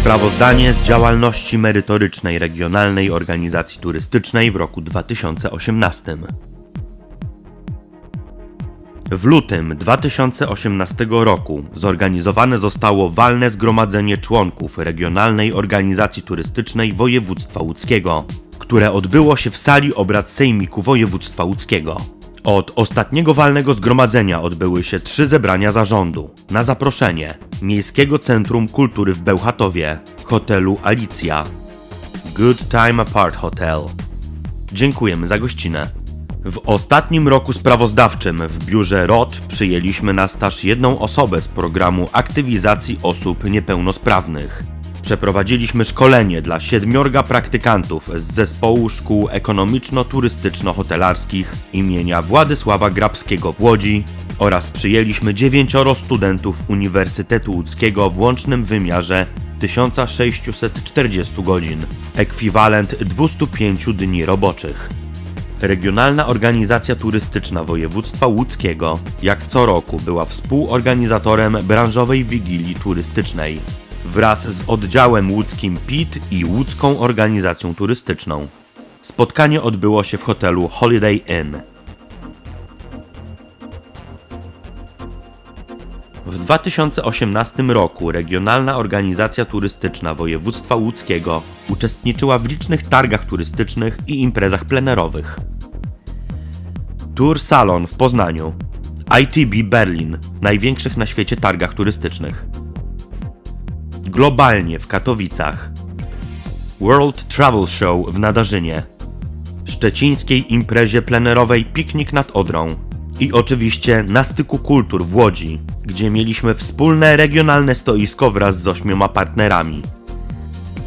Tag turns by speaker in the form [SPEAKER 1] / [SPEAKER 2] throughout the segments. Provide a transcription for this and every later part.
[SPEAKER 1] Sprawozdanie z działalności merytorycznej Regionalnej Organizacji Turystycznej w roku 2018. W lutym 2018 roku zorganizowane zostało walne zgromadzenie członków Regionalnej Organizacji Turystycznej Województwa Łódzkiego, które odbyło się w sali obrad Sejmiku Województwa Łódzkiego. Od ostatniego walnego zgromadzenia odbyły się trzy zebrania zarządu na zaproszenie Miejskiego Centrum Kultury w Bełchatowie, hotelu Alicja, Good Time Apart Hotel. Dziękujemy za gościnę. W ostatnim roku sprawozdawczym w biurze ROT przyjęliśmy na staż jedną osobę z programu aktywizacji osób niepełnosprawnych. Przeprowadziliśmy szkolenie dla siedmiorga praktykantów z zespołu szkół ekonomiczno-turystyczno-hotelarskich imienia Władysława Grabskiego w Łodzi oraz przyjęliśmy dziewięcioro studentów Uniwersytetu Łódzkiego w łącznym wymiarze 1640 godzin, ekwiwalent 205 dni roboczych. Regionalna Organizacja Turystyczna Województwa Łódzkiego jak co roku była współorganizatorem branżowej wigilii turystycznej wraz z oddziałem łódzkim PIT i łódzką organizacją turystyczną. Spotkanie odbyło się w hotelu Holiday Inn. W 2018 roku Regionalna Organizacja Turystyczna Województwa Łódzkiego uczestniczyła w licznych targach turystycznych i imprezach plenerowych. Tour Salon w Poznaniu, ITB Berlin, największych na świecie targach turystycznych. Globalnie w Katowicach, World Travel Show w Nadarzynie, szczecińskiej imprezie plenerowej Piknik nad Odrą. I oczywiście na styku kultur w Łodzi, gdzie mieliśmy wspólne regionalne stoisko wraz z ośmioma partnerami.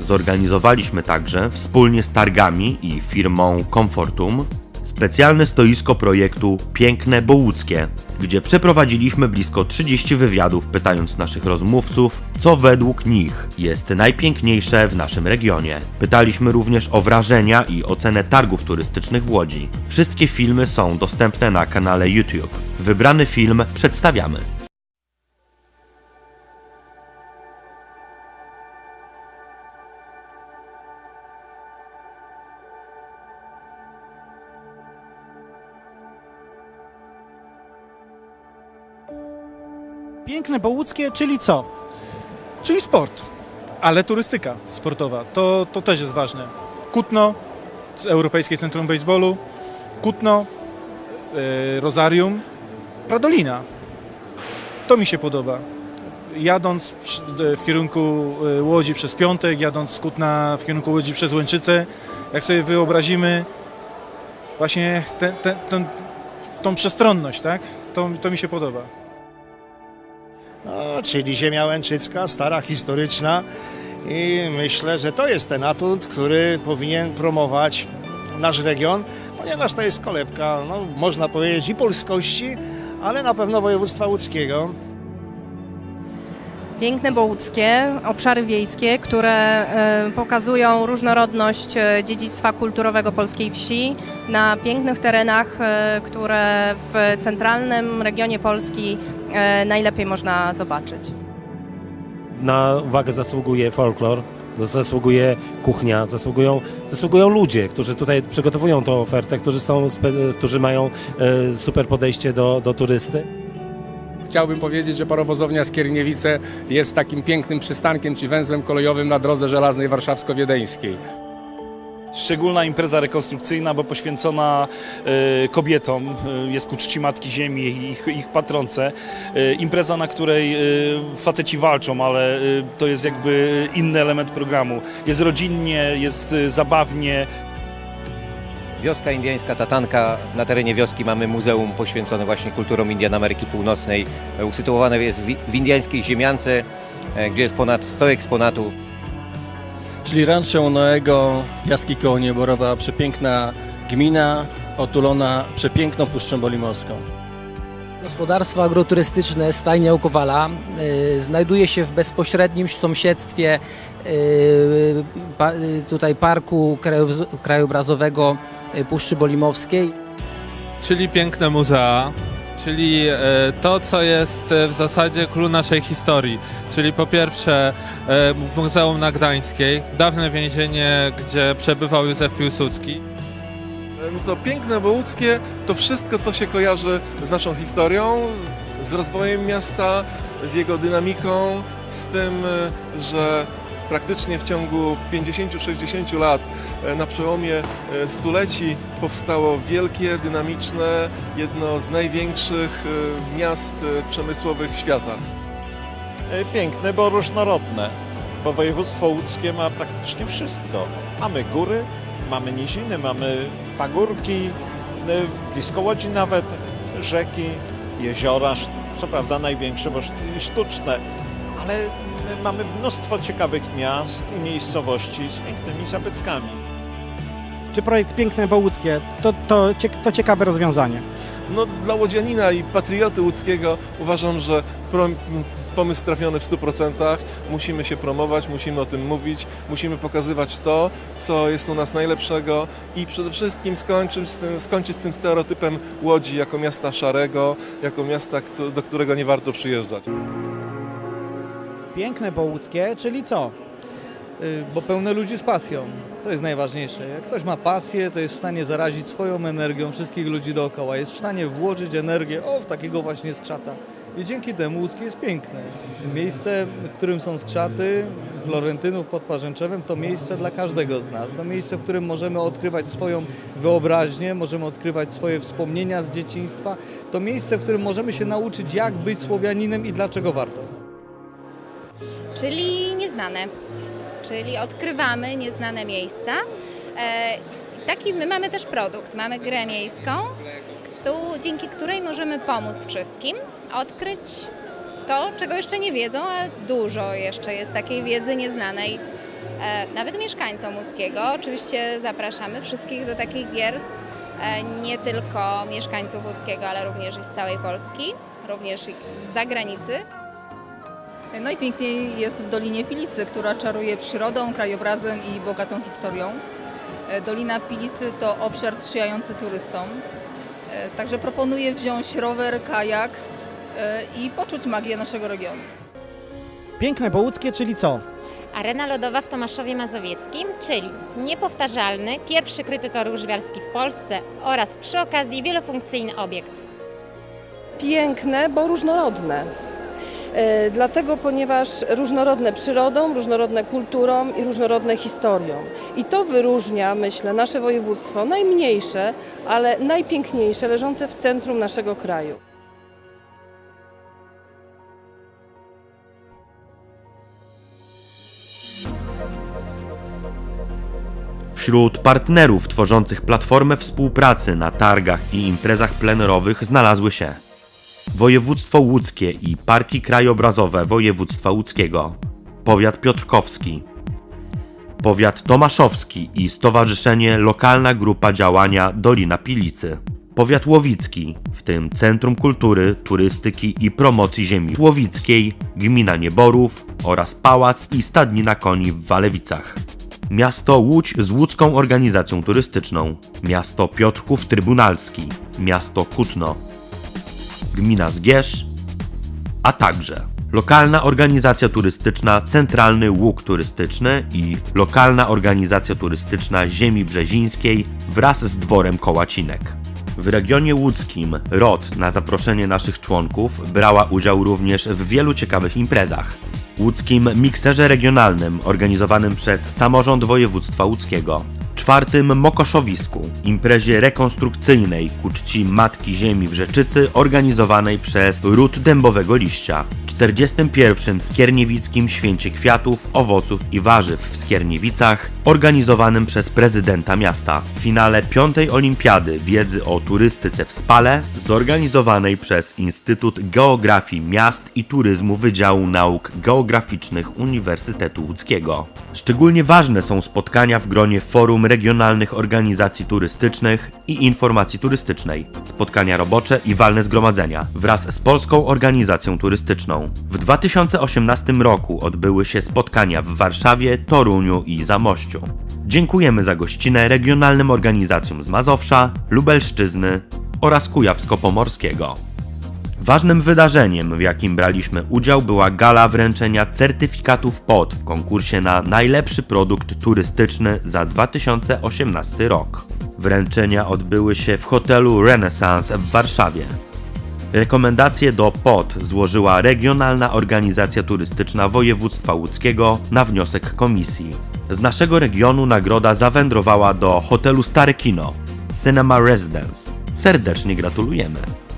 [SPEAKER 1] Zorganizowaliśmy także wspólnie z targami i firmą Comfortum specjalne stoisko projektu Piękne Bołuckie, gdzie przeprowadziliśmy blisko 30 wywiadów pytając naszych rozmówców, co według nich jest najpiękniejsze w naszym regionie. Pytaliśmy również o wrażenia i ocenę targów turystycznych w Łodzi. Wszystkie filmy są dostępne na kanale YouTube. Wybrany film przedstawiamy.
[SPEAKER 2] Piękne Bołuckie, czyli co? Czyli sport, ale turystyka sportowa. To, to też jest ważne. Kutno, Europejskie Centrum Baseballu, Kutno, e, Rozarium, Pradolina. To mi się podoba. Jadąc w kierunku e, Łodzi przez Piątek, jadąc z Kutna w kierunku Łodzi przez Łęczycę, jak sobie wyobrazimy właśnie tą przestronność, tak? To, to mi się podoba.
[SPEAKER 3] No, czyli ziemia łęczycka, stara, historyczna i myślę, że to jest ten atut, który powinien promować nasz region, ponieważ to jest kolebka, no, można powiedzieć i polskości, ale na pewno województwa łódzkiego.
[SPEAKER 4] Piękne bołuckie, obszary wiejskie, które e, pokazują różnorodność e, dziedzictwa kulturowego polskiej wsi na pięknych terenach, e, które w centralnym regionie Polski najlepiej można zobaczyć.
[SPEAKER 5] na uwagę zasługuje folklor, zasługuje kuchnia, zasługują, zasługują ludzie, którzy tutaj przygotowują tą ofertę, którzy, są, którzy mają e, super podejście do, do turysty.
[SPEAKER 6] Chciałbym powiedzieć, że parowozownia Skierniewice jest takim pięknym przystankiem czy węzłem kolejowym na drodze żelaznej warszawsko-wiedeńskiej.
[SPEAKER 7] Szczególna impreza rekonstrukcyjna, bo poświęcona e, kobietom, e, jest ku czci Matki Ziemi i ich, ich patronce. E, impreza, na której faceci walczą, ale to jest jakby inny element programu. Jest rodzinnie, jest zabawnie,
[SPEAKER 8] Wioska Indiańska Tatanka. Na terenie wioski mamy muzeum poświęcone właśnie kulturom Indian Ameryki Północnej. Usytuowane jest w indiańskiej ziemiance, gdzie jest ponad 100 eksponatów.
[SPEAKER 9] Czyli Rancho Noego, Piaski koło Nieborowa, przepiękna gmina otulona przepiękną Puszczą Bolimowską.
[SPEAKER 10] Gospodarstwo agroturystyczne Stajnia u Kowala y, znajduje się w bezpośrednim sąsiedztwie y, pa, y, tutaj parku krajobraz- krajobrazowego y, Puszczy Bolimowskiej.
[SPEAKER 11] czyli piękne muzea, czyli e, to, co jest e, w zasadzie clue naszej historii. Czyli po pierwsze e, Muzeum na Gdańskiej, dawne więzienie, gdzie przebywał Józef Piłsudski.
[SPEAKER 12] No to piękne, bo to wszystko, co się kojarzy z naszą historią, z rozwojem miasta, z jego dynamiką, z tym, że praktycznie w ciągu 50-60 lat e, na przełomie e, stuleci powstało wielkie, dynamiczne, jedno z największych e, miast przemysłowych świata.
[SPEAKER 13] Piękne, bo różnorodne, bo województwo łódzkie ma praktycznie wszystko. Mamy góry, mamy niziny, mamy pagórki, blisko Łodzi nawet rzeki, jeziora, co prawda największe, bo sztuczne, ale mamy mnóstwo ciekawych miast i miejscowości z pięknymi zabytkami.
[SPEAKER 14] Czy projekt Piękne Bołuckie to, to, to ciekawe rozwiązanie?
[SPEAKER 12] No, dla łodzianina i patrioty łódzkiego uważam, że pomysł trafiony w 100%. Musimy się promować, musimy o tym mówić, musimy pokazywać to, co jest u nas najlepszego i przede wszystkim skończyć z tym, skończyć z tym stereotypem Łodzi jako miasta szarego, jako miasta, do którego nie warto przyjeżdżać.
[SPEAKER 14] Piękne Bołuckie, czyli co?
[SPEAKER 15] Y, bo pełne ludzi z pasją. To jest najważniejsze. Jak ktoś ma pasję, to jest w stanie zarazić swoją energią wszystkich ludzi dookoła. Jest w stanie włożyć energię o, w takiego właśnie skrzata. I dzięki temu Łódzkie jest piękne. Miejsce, w którym są skrzaty, Florentynów pod Parzęczewem, to miejsce dla każdego z nas. To miejsce, w którym możemy odkrywać swoją wyobraźnię, możemy odkrywać swoje wspomnienia z dzieciństwa. To miejsce, w którym możemy się nauczyć, jak być Słowianinem i dlaczego warto.
[SPEAKER 16] Czyli nieznane. Czyli odkrywamy nieznane miejsca. E, taki my mamy też produkt. Mamy grę miejską, któ- dzięki której możemy pomóc wszystkim odkryć to, czego jeszcze nie wiedzą, a dużo jeszcze jest takiej wiedzy nieznanej. E, nawet mieszkańcom łódzkiego. Oczywiście zapraszamy wszystkich do takich gier. E, nie tylko mieszkańców łódzkiego, ale również i z całej Polski, również i z zagranicy.
[SPEAKER 17] Najpiękniej jest w Dolinie Pilicy, która czaruje przyrodą, krajobrazem i bogatą historią. E, Dolina Pilicy to obszar sprzyjający turystom. E, Także proponuję wziąć rower, kajak e, i poczuć magię naszego regionu.
[SPEAKER 14] Piękne Bołuckie, czyli co?
[SPEAKER 18] Arena lodowa w Tomaszowie Mazowieckim, czyli niepowtarzalny, pierwszy kryty tor łyżwiarski w Polsce oraz przy okazji wielofunkcyjny obiekt.
[SPEAKER 19] Piękne, bo różnorodne. E, Dlatego, ponieważ różnorodne przyrodą, różnorodne kulturą i różnorodne historią. I to wyróżnia, myślę, nasze województwo, najmniejsze, ale najpiękniejsze, leżące w centrum naszego kraju.
[SPEAKER 1] Wśród partnerów tworzących platformę współpracy na targach i imprezach plenerowych znalazły się Województwo Łódzkie i Parki Krajobrazowe Województwa Łódzkiego, Powiat Piotrkowski, Powiat Tomaszowski i Stowarzyszenie Lokalna Grupa Działania Dolina Pilicy, Powiat Łowicki, w tym Centrum Kultury, Turystyki i Promocji Ziemi Łowickiej, Gmina Nieborów oraz Pałac i Stadnina Koni w Walewicach. Miasto Łódź z łódzką organizacją turystyczną, miasto Piotrków Trybunalski, miasto Kutno, gmina Zgierz, a także lokalna organizacja turystyczna Centralny Łuk Turystyczny i lokalna organizacja turystyczna Ziemi Brzezińskiej wraz z dworem Kołacinek. W regionie łódzkim ROT na zaproszenie naszych członków brała udział również w wielu ciekawych imprezach. Łódzkim mikserze regionalnym organizowanym przez samorząd województwa łódzkiego, czwartym Mokoszowisku, imprezie rekonstrukcyjnej ku czci Matki Ziemi w Rzeczycy organizowanej przez Ród Dębowego Liścia, 41. Skierniewickim Święcie Kwiatów, Owoców i Warzyw w Skierniewicach, organizowanym przez prezydenta miasta, w finale piątej Olimpiady Wiedzy o Turystyce w Spale, zorganizowanej przez Instytut Geografii Miast i Turyzmu Wydziału Nauk Geograficznych Uniwersytetu Łódzkiego. Szczególnie ważne są spotkania w gronie Forum Regionalnych Organizacji Turystycznych i Informacji Turystycznej, spotkania robocze i walne zgromadzenia wraz z Polską Organizacją Turystyczną. W 2018 roku odbyły się spotkania w Warszawie, Toruniu i Zamościu. Dziękujemy za gościnę regionalnym organizacjom z Mazowsza, Lubelszczyzny oraz Kujawsko-Pomorskiego. Ważnym wydarzeniem, w jakim braliśmy udział, była gala wręczenia certyfikatów POT w konkursie na najlepszy produkt turystyczny za 2018 rok. Wręczenia odbyły się w hotelu Renaissance w Warszawie. Rekomendacje do POT złożyła Regionalna Organizacja Turystyczna Województwa Łódzkiego na wniosek komisji. Z naszego regionu nagroda zawędrowała do hotelu Stare Kino, Cinema Residence. Serdecznie gratulujemy.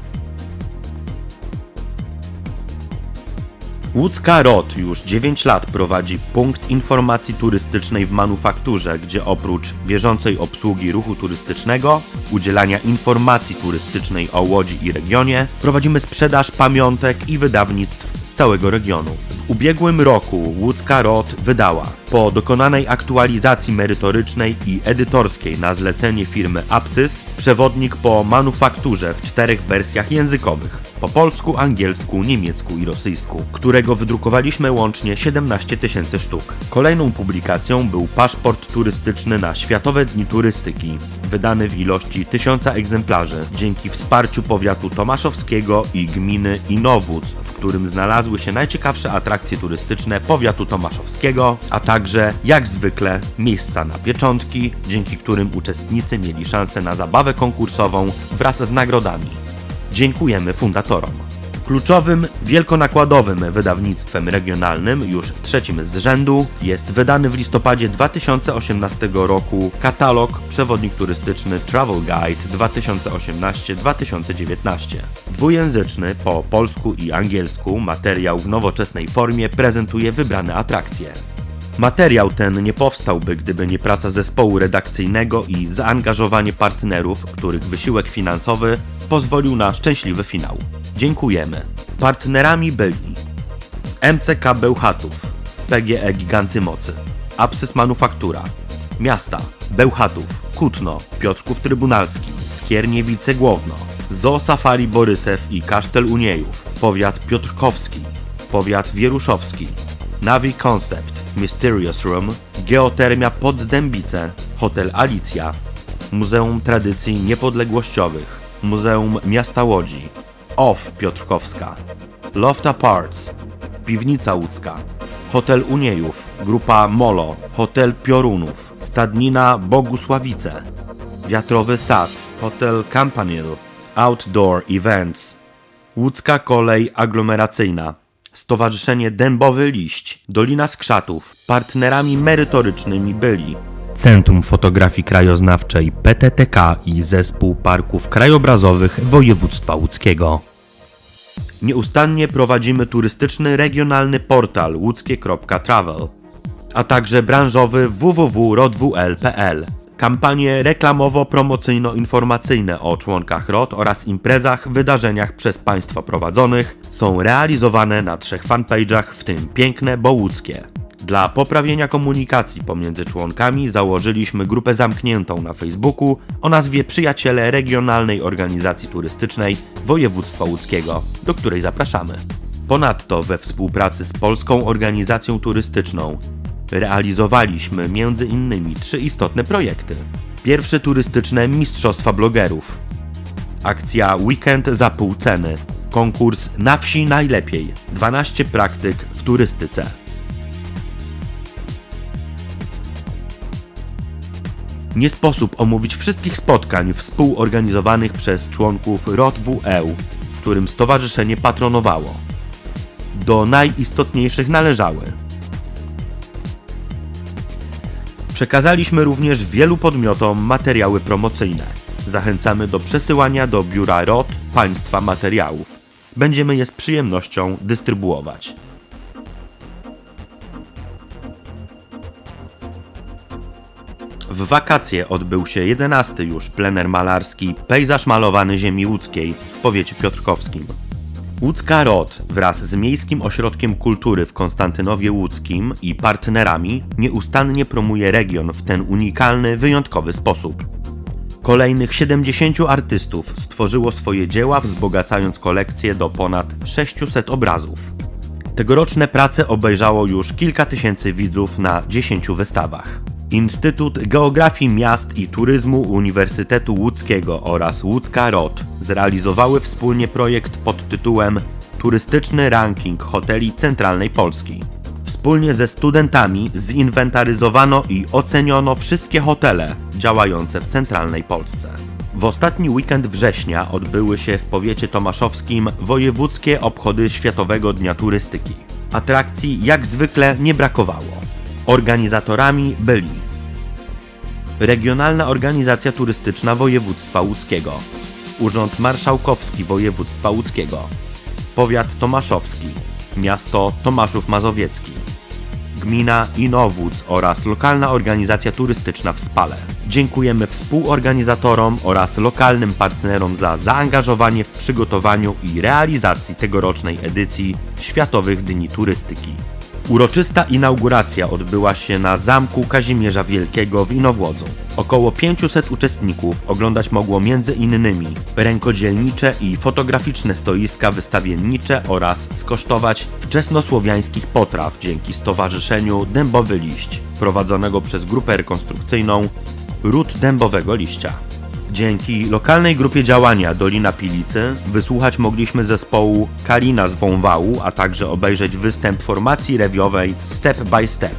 [SPEAKER 1] Łódzka ROT już 9 lat prowadzi punkt informacji turystycznej w manufakturze, gdzie oprócz bieżącej obsługi ruchu turystycznego, udzielania informacji turystycznej o Łodzi i regionie, prowadzimy sprzedaż pamiątek i wydawnictw z całego regionu. W ubiegłym roku Łódzka ROT wydała po dokonanej aktualizacji merytorycznej i edytorskiej na zlecenie firmy Apsys przewodnik po manufakturze w czterech wersjach językowych po polsku, angielsku, niemiecku i rosyjsku, którego wydrukowaliśmy łącznie 17 tysięcy sztuk. Kolejną publikacją był paszport turystyczny na Światowe Dni Turystyki, wydany w ilości 1000 egzemplarzy dzięki wsparciu powiatu tomaszowskiego i gminy Inowódz, którym znalazły się najciekawsze atrakcje turystyczne powiatu tomaszowskiego, a także, jak zwykle, miejsca na pieczątki, dzięki którym uczestnicy mieli szansę na zabawę konkursową wraz z nagrodami. Dziękujemy fundatorom. Kluczowym, wielkonakładowym wydawnictwem regionalnym, już trzecim z rzędu, jest wydany w listopadzie 2018 roku katalog Przewodnik turystyczny Travel Guide 2018-2019. Dwujęzyczny po polsku i angielsku materiał w nowoczesnej formie prezentuje wybrane atrakcje. Materiał ten nie powstałby, gdyby nie praca zespołu redakcyjnego i zaangażowanie partnerów, których wysiłek finansowy pozwolił na szczęśliwy finał. Dziękujemy. Partnerami byli MCK Bełchatów, PGE Giganty Mocy, Apsys Manufaktura, Miasta Bełchatów, Kutno, Piotrków Trybunalski, Skierniewice Głowno, Zoo Safari Borysew i Kasztel Uniejów, Powiat Piotrkowski, Powiat Wieruszowski, Navi Concept, Mysterious Room, Geotermia Poddębice, Hotel Alicja, Muzeum Tradycji Niepodległościowych, Muzeum Miasta Łodzi, OFF Piotrkowska, Loft Aparts, Piwnica Łódzka, Hotel Uniejów, Grupa Molo, Hotel Piorunów, Stadnina Bogusławice, Wiatrowy Sad, Hotel Campanile, Outdoor Events, Łódzka Kolej Aglomeracyjna, Stowarzyszenie Dębowy Liść, Dolina Skrzatów. Partnerami merytorycznymi byli Centrum Fotografii Krajoznawczej PTTK i Zespół Parków Krajobrazowych Województwa Łódzkiego. Nieustannie prowadzimy turystyczny regionalny portal łódzkie.travel, a także branżowy www.rodwl.pl. Kampanie reklamowo-promocyjno-informacyjne o członkach ROT oraz imprezach, wydarzeniach przez Państwa prowadzonych są realizowane na trzech fanpage'ach, w tym Piękne Bo Łódzkie. Dla poprawienia komunikacji pomiędzy członkami założyliśmy grupę zamkniętą na Facebooku o nazwie Przyjaciele Regionalnej Organizacji Turystycznej Województwa Łódzkiego, do której zapraszamy. Ponadto we współpracy z Polską Organizacją Turystyczną realizowaliśmy m.in. trzy istotne projekty. Pierwsze turystyczne Mistrzostwa Blogerów, akcja Weekend za pół ceny, konkurs Na wsi najlepiej, 12 praktyk w turystyce. Nie sposób omówić wszystkich spotkań współorganizowanych przez członków ROTWEU, którym stowarzyszenie patronowało. Do najistotniejszych należały Przekazaliśmy również wielu podmiotom materiały promocyjne. Zachęcamy do przesyłania do biura ROT państwa materiałów. Będziemy je z przyjemnością dystrybuować. W wakacje odbył się 11 już plener malarski Pejzaż malowany ziemi łódzkiej w powiecie piotrkowskim. Łódzka ROT wraz z Miejskim Ośrodkiem Kultury w Konstantynowie Łódzkim i partnerami nieustannie promuje region w ten unikalny, wyjątkowy sposób. Kolejnych 70 artystów stworzyło swoje dzieła, wzbogacając kolekcję do ponad 600 obrazów. Tegoroczne prace obejrzało już kilka tysięcy widzów na 10 wystawach. Instytut Geografii Miast i Turyzmu Uniwersytetu Łódzkiego oraz Łódzka ROT zrealizowały wspólnie projekt pod tytułem Turystyczny ranking hoteli centralnej Polski. Wspólnie ze studentami zinwentaryzowano i oceniono wszystkie hotele działające w centralnej Polsce. W ostatni weekend września odbyły się w powiecie tomaszowskim wojewódzkie obchody Światowego Dnia Turystyki. Atrakcji jak zwykle nie brakowało. Organizatorami byli Regionalna Organizacja Turystyczna Województwa Łódzkiego, Urząd Marszałkowski Województwa Łódzkiego, Powiat Tomaszowski, Miasto Tomaszów Mazowiecki, Gmina Inowłódz oraz Lokalna Organizacja Turystyczna w Spale. Dziękujemy współorganizatorom oraz lokalnym partnerom za zaangażowanie w przygotowaniu i realizacji tegorocznej edycji Światowych Dni Turystyki. Uroczysta inauguracja odbyła się na Zamku Kazimierza Wielkiego w Inowłodzu. Około 500 uczestników oglądać mogło m.in. rękodzielnicze i fotograficzne stoiska wystawiennicze oraz skosztować wczesnosłowiańskich potraw dzięki Stowarzyszeniu Dębowy Liść, prowadzonego przez grupę rekonstrukcyjną Ród Dębowego Liścia. Dzięki lokalnej grupie działania Dolina Pilicy wysłuchać mogliśmy zespołu Kalina z Wąwału, a także obejrzeć występ formacji rewiowej Step by Step.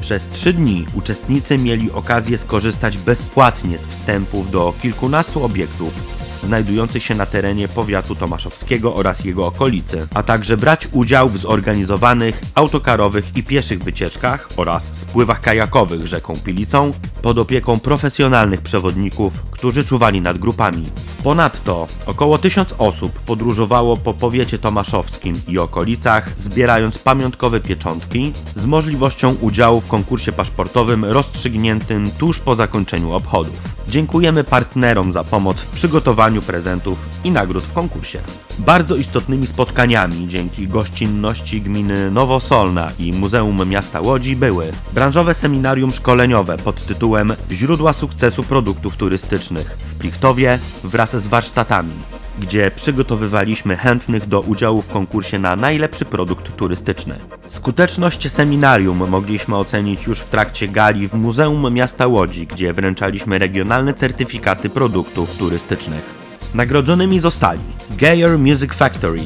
[SPEAKER 1] Przez trzy dni uczestnicy mieli okazję skorzystać bezpłatnie z wstępów do kilkunastu obiektów znajdujących się na terenie powiatu tomaszowskiego oraz jego okolicy, a także brać udział w zorganizowanych autokarowych i pieszych wycieczkach oraz spływach kajakowych rzeką Pilicą pod opieką profesjonalnych przewodników, którzy czuwali nad grupami. Ponadto około tysiąc osób podróżowało po powiecie tomaszowskim i okolicach, zbierając pamiątkowe pieczątki z możliwością udziału w konkursie paszportowym rozstrzygniętym tuż po zakończeniu obchodów. Dziękujemy partnerom za pomoc w przygotowaniu prezentów i nagród w konkursie. Bardzo istotnymi spotkaniami dzięki gościnności gminy Nowosolna i Muzeum Miasta Łodzi były branżowe seminarium szkoleniowe pod tytułem Źródła sukcesu produktów turystycznych w Plichtowie wraz z warsztatami, gdzie przygotowywaliśmy chętnych do udziału w konkursie na najlepszy produkt turystyczny. Skuteczność seminarium mogliśmy ocenić już w trakcie gali w Muzeum Miasta Łodzi, gdzie wręczaliśmy regionalne certyfikaty produktów turystycznych. Nagrodzonymi zostali Geyer Music Factory,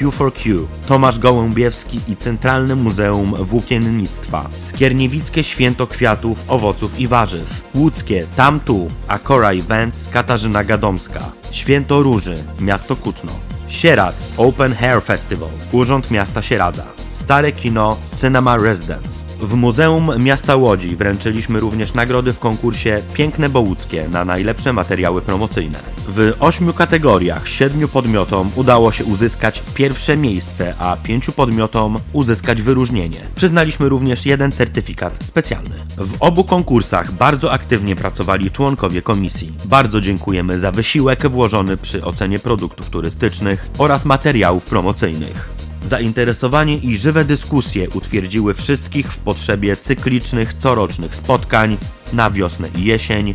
[SPEAKER 1] Q4Q, Tomasz Gołębiewski i Centralne Muzeum Włókiennictwa, Skierniewickie Święto Kwiatów, Owoców i Warzyw, Łódzkie Tam Tu, Akora Events Katarzyna Gadomska, Święto Róży, Miasto Kutno, Sieradz Open Hair Festival, Urząd Miasta Sieradza, Stare Kino Cinema Residence. W Muzeum Miasta Łodzi wręczyliśmy również nagrody w konkursie Piękne Bołuckie na najlepsze materiały promocyjne. W ośmiu kategoriach siedmiu podmiotom udało się uzyskać pierwsze miejsce, a pięciu podmiotom uzyskać wyróżnienie. Przyznaliśmy również jeden certyfikat specjalny. W obu konkursach bardzo aktywnie pracowali członkowie komisji. Bardzo dziękujemy za wysiłek włożony przy ocenie produktów turystycznych oraz materiałów promocyjnych. Zainteresowanie i żywe dyskusje utwierdziły wszystkich w potrzebie cyklicznych, corocznych spotkań na wiosnę i jesień,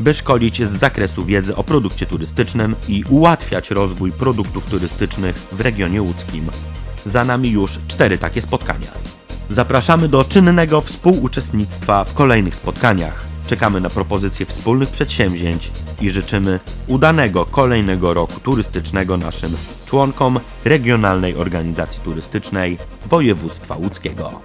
[SPEAKER 1] by szkolić z zakresu wiedzy o produkcie turystycznym i ułatwiać rozwój produktów turystycznych w regionie łódzkim. Za nami już cztery takie spotkania. Zapraszamy do czynnego współuczestnictwa w kolejnych spotkaniach. Czekamy na propozycje wspólnych przedsięwzięć i życzymy udanego kolejnego roku turystycznego naszym członkom Regionalnej Organizacji Turystycznej Województwa Łódzkiego.